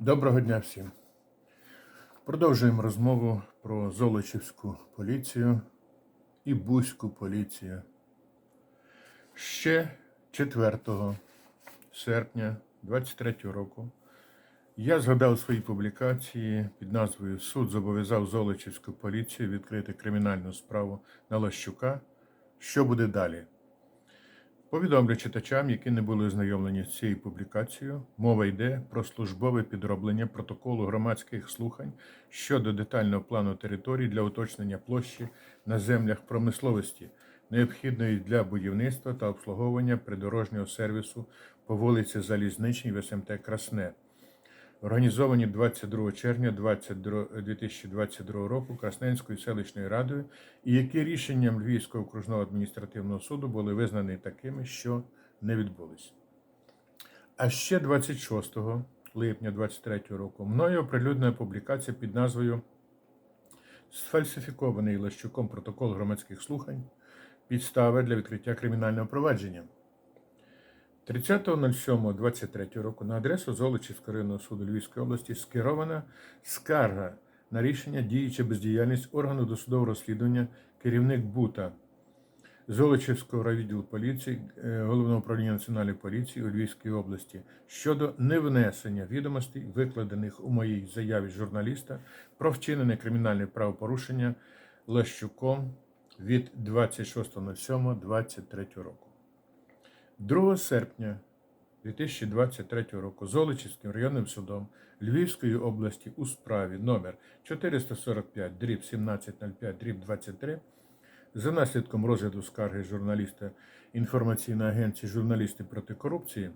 Доброго дня всім. Продовжуємо розмову про Золочівську поліцію і Бузьку поліцію. Ще 4 серпня 23 року я згадав у своїй публікації під назвою Суд зобов'язав Золочівську поліцію відкрити кримінальну справу на Лащука. Що буде далі? Повідомлю читачам, які не були ознайомлені з цією публікацією, мова йде про службове підроблення протоколу громадських слухань щодо детального плану територій для уточнення площі на землях промисловості, необхідної для будівництва та обслуговування придорожнього сервісу по вулиці Залізничній в СМТ Красне. Організовані 22 червня 22 2022 року Красненською селищною радою, і які рішенням Львівського окружного адміністративного суду були визнані такими, що не відбулись. А ще 26 липня 2023 року мною оприлюднена публікація під назвою Сфальсифікований Лащуком протокол громадських слухань підстави для відкриття кримінального провадження. 30.07.23 року на адресу Золочівського районного суду Львівської області скерована скарга на рішення дії чи бездіяльність органу досудового розслідування керівник БУТа Золочівського райвідділу поліції е, Головного управління Національної поліції у Львівській області щодо невнесення відомостей, викладених у моїй заяві журналіста про вчинене кримінальне правопорушення Лащуком від 26.07.23 року. 2 серпня 2023 року Золочівським районним судом Львівської області у справі номер 445 дріб 1705 дріб 23 за наслідком розгляду скарги журналіста інформаційної агенції Журналісти проти корупції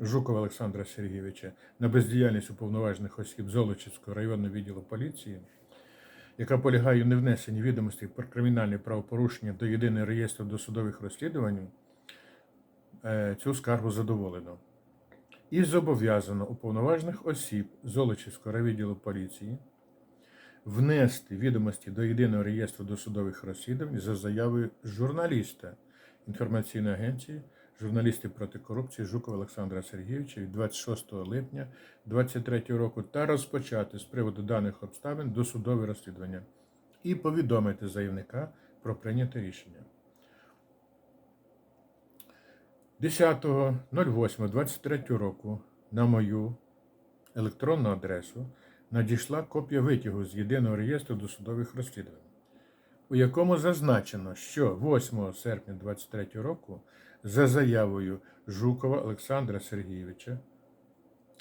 Жукова Олександра Сергійовича на бездіяльність уповноважених осіб Золочівського районного відділу поліції, яка полягає в невнесенні відомостей про кримінальне правопорушення до єдиного реєстру досудових розслідувань, цю скаргу задоволено. І зобов'язано уповноважених осіб Золочівського райвідділу поліції внести відомості до єдиного реєстру досудових розслідувань за заявою журналіста інформаційної агенції журналістів проти корупції Жукова Олександра Сергійовича від 26 липня 2023 року та розпочати з приводу даних обставин досудове розслідування і повідомити заявника про прийняте рішення. 10.08.23 року на мою електронну адресу надійшла копія витягу з єдиного реєстру досудових розслідувань, у якому зазначено, що 8 серпня 2023 року за заявою Жукова Олександра Сергійовича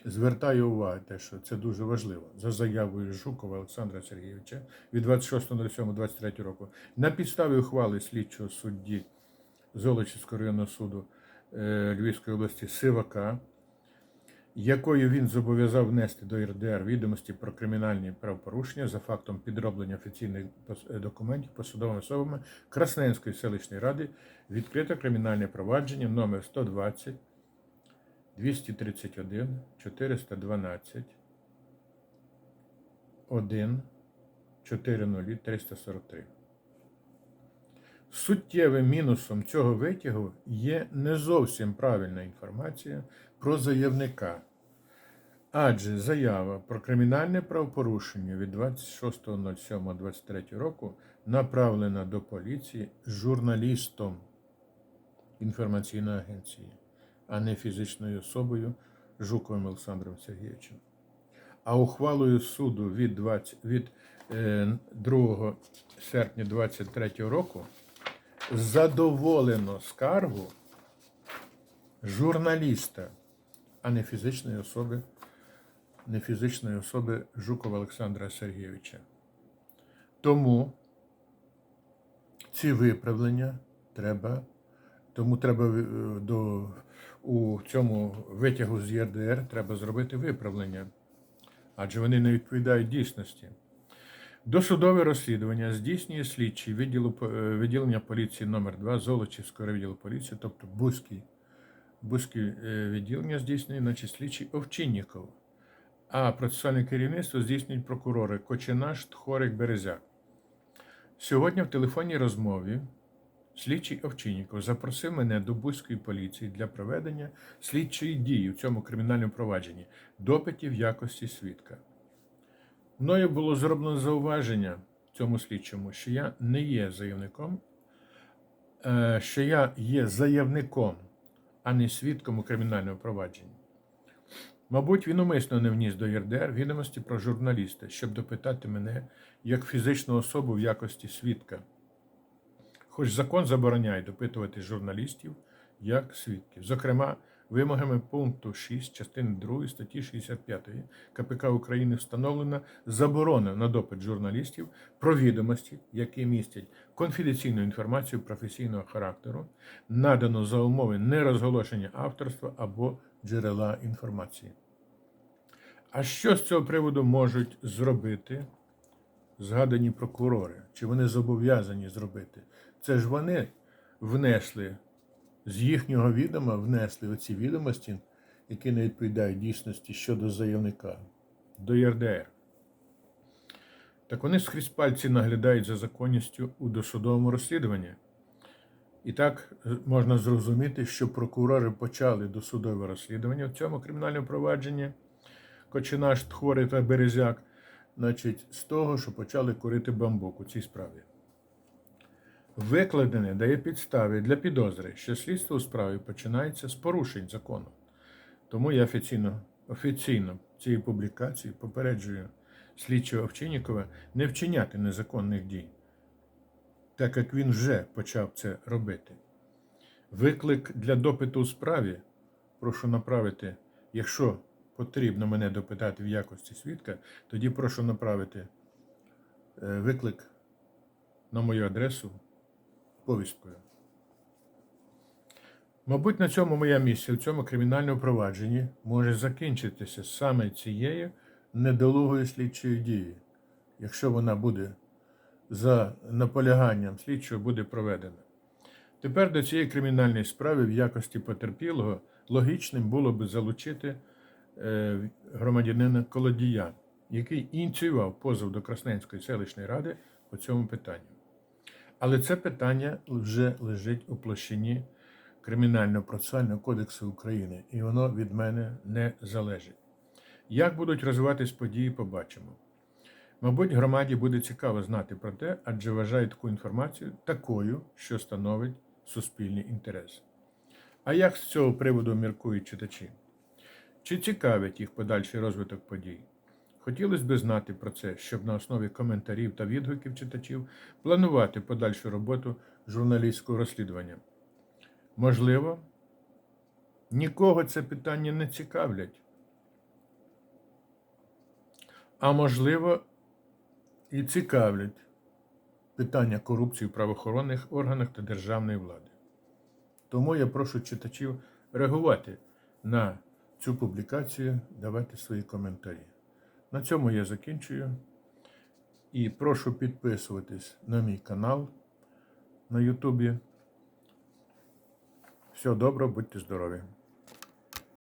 звертаю увагу те, що це дуже важливо. За заявою Жукова Олександра Сергійовича від 26.07.23 року на підставі ухвали слідчого судді Золочівського районного суду Львівської області Сивака якою він зобов'язав внести до РДР відомості про кримінальні правопорушення за фактом підроблення офіційних документів посадовими особами Красненської селищної ради відкрито кримінальне провадження номер 120 231 412 1 40 343. Суттєвим мінусом цього витягу є не зовсім правильна інформація про заявника. Адже заява про кримінальне правопорушення від 26.07.23 року направлена до поліції журналістом інформаційної агенції, а не фізичною особою Жуковим Олександром Сергійовичем. А ухвалою суду від, 20, від е, 2 серпня 2023 року задоволено скаргу журналіста, а не фізичної особи, не фізичної особи Жукова Олександра Сергійовича. Тому ці виправлення треба, тому треба е, до, у цьому витягу з ЄРДР треба зробити виправлення, адже вони не відповідають дійсності. Досудове розслідування здійснює слідчий відділу, е, відділення поліції номер 2 Золочівського відділу поліції, тобто Бузький, Бузький е, відділення здійснює, значить, слідчий Овчинніков. А процесуальне керівництво здійснюють прокурори Кочинаш, Тхорик, Березяк. Сьогодні в телефонній розмові Слідчий Овчинніков запросив мене до Бузької поліції для проведення слідчої дії в цьому кримінальному провадженні допитів якості свідка. Мною було зроблено зауваження цьому слідчому, що я не є заявником, е, що я є заявником, а не свідком у кримінальному провадженні. Мабуть, він умисно не вніс до ЄРДР відомості про журналіста, щоб допитати мене як фізичну особу в якості свідка. Хоч закон забороняє допитувати журналістів як свідків. Зокрема, вимогами пункту 6 частини 2 статті 65 КПК України встановлена заборона на допит журналістів про відомості, які містять конфіденційну інформацію професійного характеру, надану за умови нерозголошення авторства або джерела інформації. А що з цього приводу можуть зробити згадані прокурори? Чи вони зобов'язані зробити? Це ж вони внесли з їхнього відома, внесли оці відомості, які не відповідають дійсності щодо заявника до ЄРДР. Так вони скрізь пальці наглядають за законністю у досудовому розслідуванні. І так е, можна зрозуміти, що прокурори почали досудове розслідування в цьому кримінальному провадженні Кочинаш, Тхори та Березяк, значить, з того, що почали курити бамбук у цій справі. Викладене дає підстави для підозри, що слідство у справі починається з порушень закону. Тому я офіційно, офіційно цією публікацією попереджую слідчого Овчиннікова не вчиняти незаконних дій, так як він вже почав це робити. Виклик для допиту у справі прошу направити, якщо потрібно мене допитати в якості свідка, тоді прошу направити е, виклик на мою адресу повісткою. Мабуть, на цьому моя місія в цьому кримінальному провадженні може закінчитися саме цією недолугою слідчою дією, якщо вона буде за наполяганням слідчого буде проведена. Тепер до цієї кримінальної справи в якості потерпілого логічним було би залучити е, громадянина Колодія, який ініціював позов до Красненської селищної ради по цьому питанню. Але це питання вже лежить у площині Кримінально-процесуального кодексу України, і воно від мене не залежить. Як будуть розвиватись події, побачимо. Мабуть, громаді буде цікаво знати про те, адже вважає таку інформацію такою, що становить суспільний інтерес. А як з цього приводу міркують читачі? Чи цікавить їх подальший розвиток подій? Хотілося б знати про це, щоб на основі коментарів та відгуків читачів планувати подальшу роботу журналістського розслідування. Можливо, нікого це питання не цікавлять. А можливо, і цікавлять питання корупції в правоохоронних органах та державної влади. Тому я прошу читачів реагувати на цю публікацію, давати свої коментарі. На цьому я закінчую. І прошу підписуватись на мій канал на Ютубі. Всього доброго, будьте здорові!